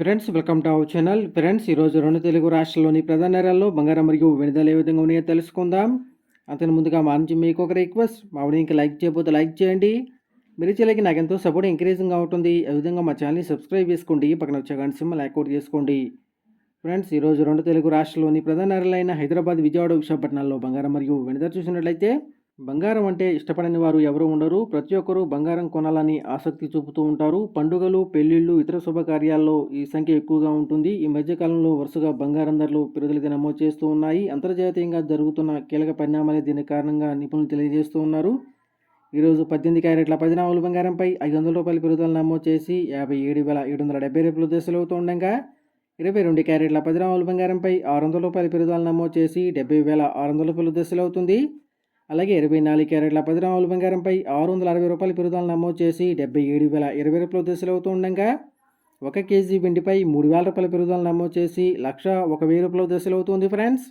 Friends welcome to our channel. Friends ఈరోజు రెండు తెలుగు రాష్ట్రాల్లోని ప్రధాన నగరాల్లో బంగారం మరియు విడుదల ఏ విధంగా ఉన్నాయో తెలుసుకుందాం. అంతకు ముందుగా మా నుంచి మీకు ఒక రిక్వెస్ట్. మా ఇంకా లైక్ చేయకపోతే లైక్ చేయండి. మీరు చేయలేక నాకు ఎంతో సపోర్ట్ ఎంకరేజింగ్గా ఉంటుంది. ఆ విధంగా మా ఛానల్ని సబ్స్క్రైబ్ చేసుకోండి. పక్కన వచ్చే గంట సింబల్ యాక్టివేట్ చేసుకోండి. ఫ్రెండ్స్ ఈరోజు రెండు తెలుగు రాష్ట్రాల్లోని ప్రధాన నగరాలైన హైదరాబాద్ విజయవాడ విశాఖపట్నాల్లో బంగారం మరియు విడుదల చూసినట్లయితే బంగారం అంటే ఇష్టపడని వారు ఎవరు ఉండరు. ప్రతి ఒక్కరూ బంగారం కొనాలని ఆసక్తి చూపుతూ ఉంటారు. పండుగలు పెళ్ళిళ్ళు ఇతర శుభకార్యాల్లో ఈ సంఖ్య ఎక్కువగా ఉంటుంది. ఈ మధ్యకాలంలో వరుసగా బంగారం ధరలు పెరుగుదలకి నమోదు చేస్తూ ఉన్నాయి. అంతర్జాతీయంగా జరుగుతున్న కీలక పరిణామాలే దీని కారణంగా నిపుణులు తెలియజేస్తూ ఉన్నారు. ఈరోజు పద్దెనిమిది క్యారెట్ల పదినాముల బంగారంపై ఐదు వందల రూపాయల పెరుగుదల నమోదు చేసి యాభై ఏడు వేల ఏడు వందల డెబ్బై రూపాయలు దశలు అవుతుండగా ఇరవై రెండు క్యారెట్ల పదినాముల బంగారంపై ఆరు వందల రూపాయల పెరుగుదల నమోదు చేసి డెబ్బై వేల ఆరు వందల రూపాయలు దశలు అవుతుంది అలాగే ఇరవై నాలుగు క్యారెట్ల పది గ్రాముల బంగారంపై ఆరు వందల అరవై రూపాయల పెరుగుదల నమోదు చేసి డెబ్బై ఏడు వేల ఇరవై రూపాయల దశలు అవుతూ ఉండగా ఒక కేజీ వెండిపై మూడు వేల రూపాయల పెరుగుదల నమోదు చేసి లక్ష ఒక వెయ్యి రూపాయల దశలు అవుతుంది ఫ్రెండ్స్.